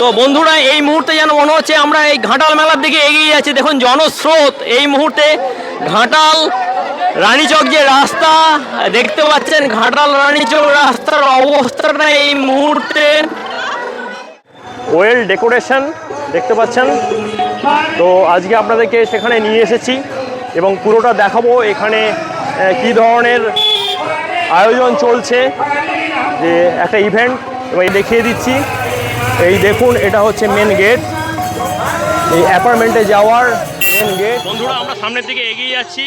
তো বন্ধুরা, এই মুহূর্তে যেন মনে হচ্ছে আমরা এই ঘাটাল মেলার দিকে এগিয়ে যাচ্ছি। দেখুন, জনস্রোত, এই মুহূর্তে ঘাটাল রানীচক যে রাস্তা, দেখতে পাচ্ছেন ঘাটাল রানীচক রাস্তার অবস্থাটা এই মুহূর্তে। ওয়েল ডেকোরেশন দেখতে পাচ্ছেন। তো আজকে আপনাদেরকে সেখানে নিয়ে এসেছি এবং পুরোটা দেখাবো এখানে কি ধরনের আয়োজন চলছে, যে একটা ইভেন্ট এবং দেখিয়ে দিচ্ছি। এই দেখুন, এটা হচ্ছে মেন গেট এই অ্যাপার্টমেন্টে যাওয়ার মেন গেট বন্ধুরা, আমরা সামনের দিকে এগিয়ে যাচ্ছি।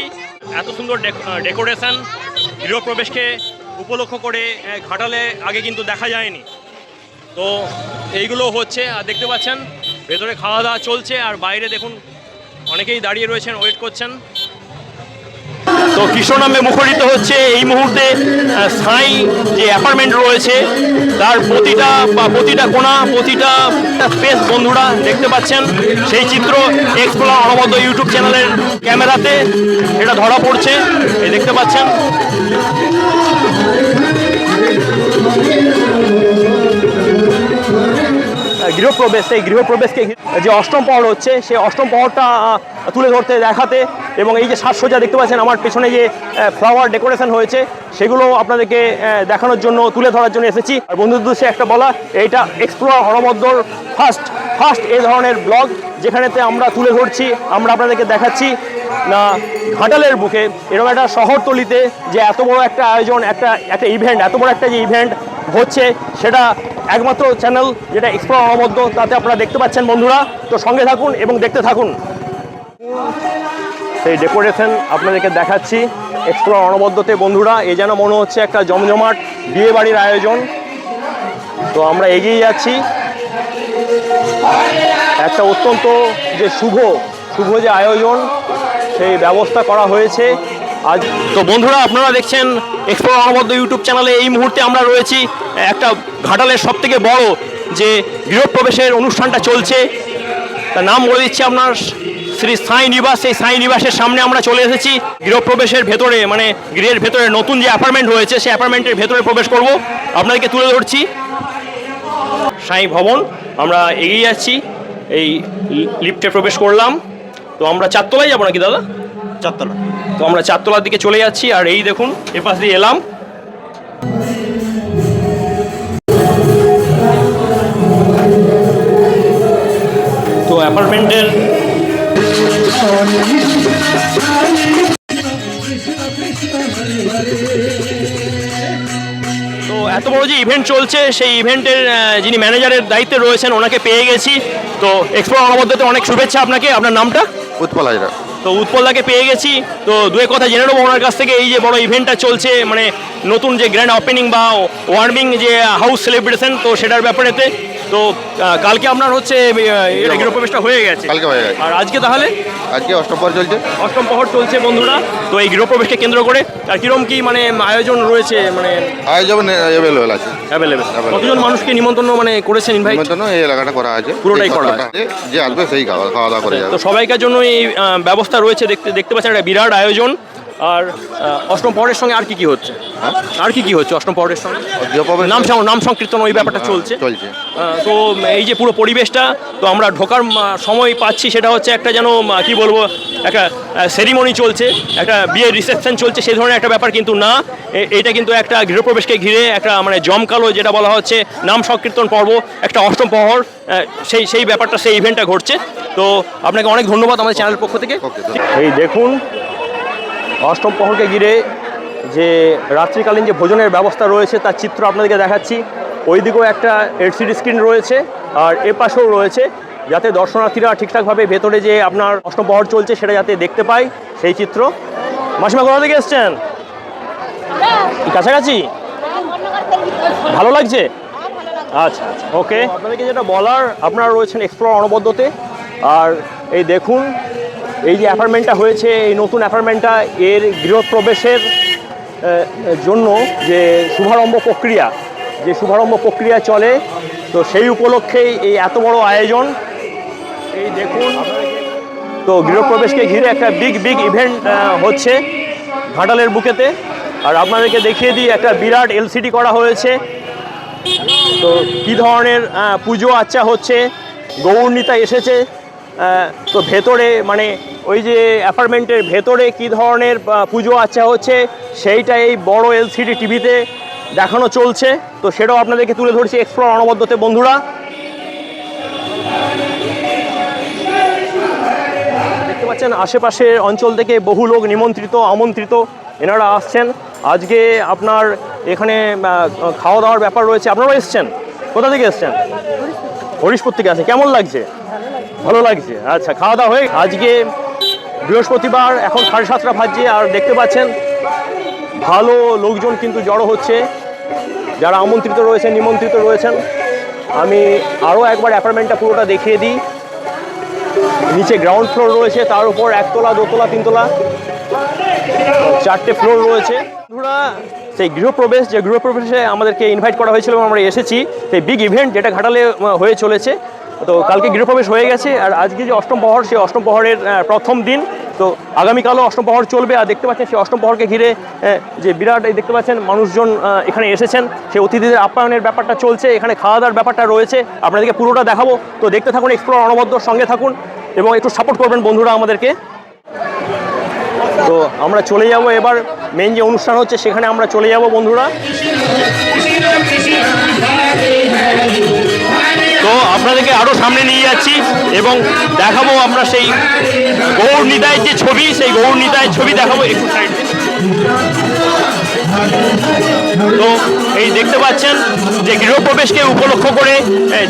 এত সুন্দর ডেকোরেশন গৃহপ্রবেশকে উপলক্ষ করে ঘাটালে আগে কিন্তু দেখা যায়নি। তো এইগুলো হচ্ছে, আর দেখতে পাচ্ছেন, ভেতরে খাওয়া দাওয়া চলছে, আর বাইরে দেখুন, অনেকেই দাঁড়িয়ে রয়েছেন ওয়েট করছেন। তো কৃষ্ণ নামে মুখরিত হচ্ছে এই মুহূর্তে স্থায়ী সাই যে অ্যাপার্টমেন্ট রয়েছে, তার প্রতিটা বা প্রতিটা কোণা, প্রতিটা স্পেস বন্ধুরা দেখতে পাচ্ছেন। সেই চিত্র এক্সপ্লোর অনবদ্য ইউটিউব চ্যানেলের ক্যামেরাতে, এটা ধরা পড়ছে, এই দেখতে পাচ্ছেন। গৃহপ্রবেশ, সেই গৃহপ্রবেশকে যে অষ্টম পহর হচ্ছে, সেই অষ্টম পহরটা তুলে ধরতে, দেখাতে এবং এই যে সাজসজ্জা দেখতে পাচ্ছেন, আমার পেছনে যে ফ্লাওয়ার ডেকোরেশন হয়েছে, সেগুলো আপনাদেরকে দেখানোর জন্য, তুলে ধরার জন্য এসেছি। আর বন্ধুদের উদ্দেশ্যে একটা বলা, এইটা এক্সপ্লোর হরমদ্দর ফার্স্ট ফার্স্ট এই ধরনের ব্লগ যেখানেতে আমরা তুলে ধরছি, আমরা আপনাদেরকে দেখাচ্ছি, না, ঘাটালের বুকে, এরকম একটা শহরতলিতে যে এত বড় একটা আয়োজন, একটা একটা ইভেন্ট এত বড় একটা যে ইভেন্ট হচ্ছে সেটা একমাত্র চ্যানেল যেটা এক্সপ্লোর অনবদ্য তাতে আপনারা দেখতে পাচ্ছেন বন্ধুরা। তো সঙ্গে থাকুন এবং দেখতে থাকুন। সেই ডেকোরেশন আপনাদেরকে দেখাচ্ছি এক্সপ্লোর অনবদ্যতে বন্ধুরা এ যেন মনে হচ্ছে একটা জমজমাট বিয়ে বাড়ির আয়োজন। তো আমরা এগিয়ে যাচ্ছি। একটা অত্যন্ত যে শুভ শুভ যে আয়োজন, সেই ব্যবস্থা করা হয়েছে। আজ তো বন্ধুরা, আপনারা দেখছেন এক্সপ্লোর অনবদ্য ইউটিউব চ্যানেলে এই মুহূর্তে আমরা রয়েছি। একটা ঘাটালের সব থেকে বড় যে গৃহপ্রবেশের অনুষ্ঠানটা চলছে। তার নাম বলে দিচ্ছি আপনার শ্রী সাই নিবাস। সেই সাই নিবাসের সামনে আমরা চলে এসেছি। গৃহপ্রবেশের ভেতরে মানে গৃহের ভেতরে নতুন যে অ্যাপার্টমেন্ট রয়েছে, সেই অ্যাপার্টমেন্টের ভেতরে প্রবেশ করব। আপনাদেরকে তুলে ধরছি। সাই ভবন, আমরা এগিয়ে যাচ্ছি। এই লিফটে প্রবেশ করলাম। তো আমরা চারতলায় যাব নাকি, দাদা? চারতলা। তো আমরা চারতলার দিকে চলে যাচ্ছি, আর এই দেখুন এ পাশ দিয়ে এলাম। তো অ্যাপার্টমেন্টের তো এত বড় যে ইভেন্ট চলছে, সেই ইভেন্টের যিনি ম্যানেজারের দায়িত্বে রয়েছেন, ওনাকে পেয়ে গেছি। তো এক্সপ্লোর অনবদ্যতে অনেক শুভেচ্ছা আপনাকে। আপনার নামটা? উৎপল হাজরা। তো উৎপলদাকে পেয়ে গেছি। তো দুয়ে কথা জেনে নেব ওনার কাছ থেকে। এই যে বড় ইভেন্টটা চলছে মানে নতুন যে গ্র্যান্ড ওপেনিং বা ওয়ার্মিং যে হাউস সেলিব্রেশন তো সেটার ব্যাপারেতে তো কালকে আপনার হচ্ছে গৃহপ্রবেশটা হয়ে গেছে। কালকে হয়ে গেছে। আর আজকে তাহলে? আজকে অষ্টপর চলছে। অষ্টম প্রহর চলছে বন্ধুরা। তো এই গৃহপ্রবেশকে কেন্দ্র করে আর কিরম কি মানে আয়োজন রয়েছে মানে আয়োজন অ্যাভেলেবেল আছে। অ্যাভেলেবেল. কতজন মানুষকে নিমন্ত্রণ মানে করেছেন ইনভাইট জন্য এই এলাকাটা করা আছে। পুরোটাই করা আছে যে আসবে সেই খাওয়া খাওয়া দাওয়া করে যাবে। তো সবাইকার জন্য এই ব্যবস্থা রয়েছে দেখতে দেখতে পাচ্ছেন একটা বিরাট আয়োজন। আর অষ্টম পহরের সঙ্গে আর কি কি হচ্ছে? হ্যাঁ? আর কি কি হচ্ছে অষ্টম পহরের সঙ্গে? নাম নাম সংকীর্তন ওই ব্যাপারটা চলছে। চলছে। তো এই যে পুরো পরিবেশটা তো আমরা ঢোকার সময় পাচ্ছি সেটা হচ্ছে একটা যেন কি বলব একটা সেরিমনি চলছে একটা বিয়ের রিসেপশন চলছে সেই ধরনের একটা ব্যাপার কিন্তু না। এটা কিন্তু একটা গৃহপ্রবেশকে ঘিরে একটা মানে জমকালো যেটা বলা হচ্ছে নাম সংকীর্তন পর্ব একটা অষ্টম প্রহর সেই সেই ব্যাপারটা সেই ইভেন্টটা ঘটছে। তো আপনাকে অনেক ধন্যবাদ আমাদের চ্যানেলের পক্ষ থেকে। এই দেখুন অষ্টম প্রহরকে ঘিরে যে রাত্রিকালীন যে ভোজনের ব্যবস্থা রয়েছে, তার চিত্র আপনাদেরকে দেখাচ্ছি। ওই দিকেও একটা এলসিডি স্ক্রিন রয়েছে আর এ পাশেও রয়েছে, যাতে দর্শনার্থীরা ঠিকঠাকভাবে ভেতরে যে আপনার অষ্টম প্রহর চলছে সেটা যাতে দেখতে পায় সেই চিত্র। মাসিমা, কোথা থেকে এসছেন? কাছাকাছি? ভালো লাগছে? আচ্ছা আচ্ছা ওকে আপনাদেরকে যেটা বলার, আপনারা রয়েছেন এক্সপ্লোর অনবদ্যতে। আর এই দেখুন এই যে অ্যাপার্টমেন্টটা হয়েছে, এই নতুন অ্যাপার্টমেন্টটা এর গৃহপ্রবেশের জন্য যে শুভারম্ভ প্রক্রিয়া, যে শুভারম্ভ প্রক্রিয়া চলে, তো সেই উপলক্ষেই এই এত বড় আয়োজন। এই দেখুন, তো গৃহপ্রবেশকে ঘিরে একটা বিগ বিগ ইভেন্ট হচ্ছে ঘাটালের বুকেতে। আর আপনাদেরকে দেখিয়ে দিই, একটা বিরাট এলসিডি করা হয়েছে। তো কী ধরনের পুজো আচ্চা হচ্ছে গৌরনীতা এসেছে। তো ভেতরে মানে ওই যে অ্যাপার্টমেন্টের ভেতরে কী ধরনের পুজো আচ্চা হচ্ছে, সেইটা এই বড় এলসিডি টিভিতে দেখানো চলছে। তো সেটাও আপনাদেরকে তুলে ধরছি এক্সপ্লোর অনবদ্যতে। বন্ধুরা, দেখতে পাচ্ছেন আশেপাশের অঞ্চল থেকে বহু লোক নিমন্ত্রিত, আমন্ত্রিত, এনারা আসছেন। আজকে আপনার এখানে খাওয়া দাওয়ার ব্যাপার রয়েছে। আপনারা এসছেন? কোথা থেকে এসছেন? হরিশপুর থেকে আছে কেমন লাগছে? ভালো লাগছে। আচ্ছা খাওয়া দাওয়া হয়ে আজকে বৃহস্পতিবার, এখন সাড়ে সাতটা বাজছে, আর দেখতে পাচ্ছেন ভালো লোকজন কিন্তু জড়ো হচ্ছে। যারা আমন্ত্রিত রয়েছেন, নিমন্ত্রিত রয়েছেন, আমি আরও একবার অ্যাপার্টমেন্টটা পুরোটা দেখিয়ে দিই। নিচে গ্রাউন্ড ফ্লোর রয়েছে, তার উপর একতলা, দোতলা, তিনতলা, চারটে ফ্লোর রয়েছে। বন্ধুরা, সেই গৃহপ্রবেশ, যে গৃহপ্রবেশে আমাদেরকে ইনভাইট করা হয়েছিল আমরা এসেছি, সেই বিগ ইভেন্ট যেটা ঘাটালে হয়ে চলেছে তো কালকে গৃহপ্রবেশ হয়ে গেছে, আর আজকে যে অষ্টম প্রহর, সেই অষ্টম প্রহরের প্রথম দিন। তো আগামীকালও অষ্টম প্রহর চলবে, আর দেখতে পাচ্ছেন সেই অষ্টম প্রহরকে ঘিরে যে বিরাট, এই দেখতে পাচ্ছেন মানুষজন এখানে এসেছেন। সেই অতিথিদের আপ্যায়নের ব্যাপারটা চলছে, এখানে খাওয়া দাওয়ার ব্যাপারটা রয়েছে। আপনাদেরকে পুরোটা দেখাবো। তো দেখতে থাকুন এক্সপ্লোর অনবদ্য সঙ্গে থাকুন, এবং একটু সাপোর্ট করবেন বন্ধুরা আমাদেরকে। তো আমরা চলে যাব এবার মেন যে অনুষ্ঠান হচ্ছে, সেখানে আমরা চলে যাব বন্ধুরা। তো আপনাদেরকে আরও সামনে নিয়ে যাচ্ছি এবং দেখাবো আমরা সেই গৌর নিতায়ের যে ছবি, সেই গৌর নিতায়ের ছবি দেখাবো একটু সাইড তো এই দেখতে পাচ্ছেন যে গৃহপ্রবেশকে উপলক্ষ করে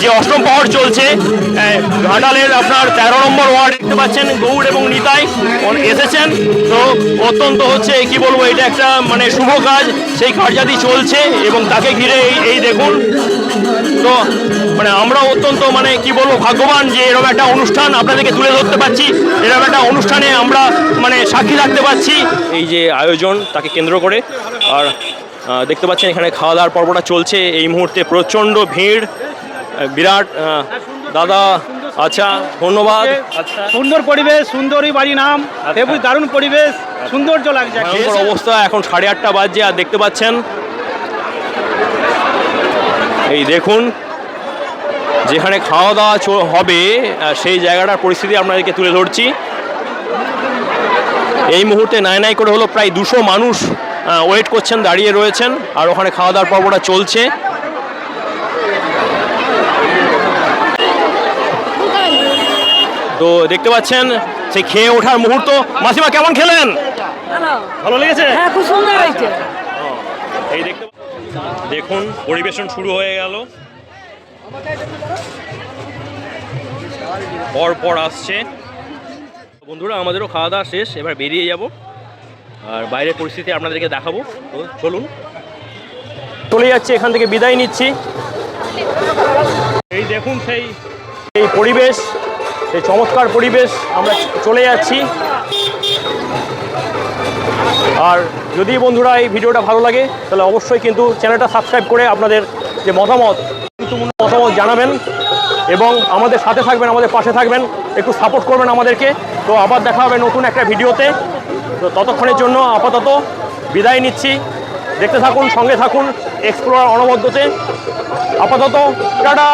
যে অষ্টম প্রহর চলছে ঘাটালের আপনার তেরো নম্বর ওয়ার্ড দেখতে পাচ্ছেন, গৌড় এবং নিতাই এসেছেন। তো অত্যন্ত হচ্ছে, কি বলব, এটা একটা মানে শুভ কাজ, সেই কার্যাদি চলছে এবং তাকে ঘিরে এই এই দেখুন। তো মানে আমরা অত্যন্ত মানে কি বলব, ভাগ্যবান যে এরকম একটা অনুষ্ঠান আপনাদেরকে তুলে ধরতে পারছি, এরকম একটা অনুষ্ঠানে আমরা মানে সাক্ষী থাকতে পারছি। এই যে আয়োজন তাকে কেন্দ্র করে আর দেখতে পাচ্ছেন এখানে খাওয়া দাওয়ার পর্বটা চলছে। এই মুহূর্তে প্রচণ্ড ভিড়। বিরাট দাদা আচ্ছা ধন্যবাদ। আচ্ছা। সুন্দর পরিবেশ সুন্দরী বাড়ি নাম হেবুই দারুণ পরিবেশ সৌন্দর্য লাগছে। অবস্থা এখন সাড়ে আটটা বাজছে আর দেখতে পাচ্ছেন এই দেখুন যেখানে খাওয়া দাওয়া হবে সেই জায়গাটার পরিস্থিতি আপনাদেরকে তুলে ধরছি। এই মুহূর্তে নাই নাই করে হলো প্রায় দুশো মানুষ ওয়েট করছেন দাঁড়িয়ে রয়েছেন আর ওখানে খাওয়া দাওয়ার পর্বটা চলছে। তো দেখতে পাচ্ছেন সেই খেয়ে ওঠার মুহূর্ত। মাসিমা কেমন খেলেন? ভালো লেগেছে? হ্যাঁ খুব সুন্দর হয়েছে এই দেখতে দেখুন পরিবেশন শুরু হয়ে গেল। পর পর আসছে। বন্ধুরা আমাদেরও খাওয়া দাওয়া শেষ এবার বেরিয়ে যাব। আর বাইরের পরিস্থিতি আপনাদেরকে দেখাবো। তো চলুন। চলে যাচ্ছে এখান থেকে বিদায় নিচ্ছি। এই দেখুন সেই এই পরিবেশ এই চমৎকার পরিবেশ আমরা চলে যাচ্ছি। আর যদি বন্ধুরা এই ভিডিওটা ভালো লাগে তাহলে অবশ্যই কিন্তু চ্যানেলটা সাবস্ক্রাইব করে আপনাদের যে মতামত গুরুত্বপূর্ণ মতামত জানাবেন এবং আমাদের সাথে থাকবেন আমাদের পাশে থাকবেন একটু সাপোর্ট করবেন আমাদেরকে। তো আবার দেখা হবে নতুন একটা ভিডিওতে। তো ততক্ষণের জন্য আপাতত বিদায় নিচ্ছি। দেখতে থাকুন সঙ্গে থাকুন এক্সপ্লোর অনবদ্যতে। আপাতত টাটা!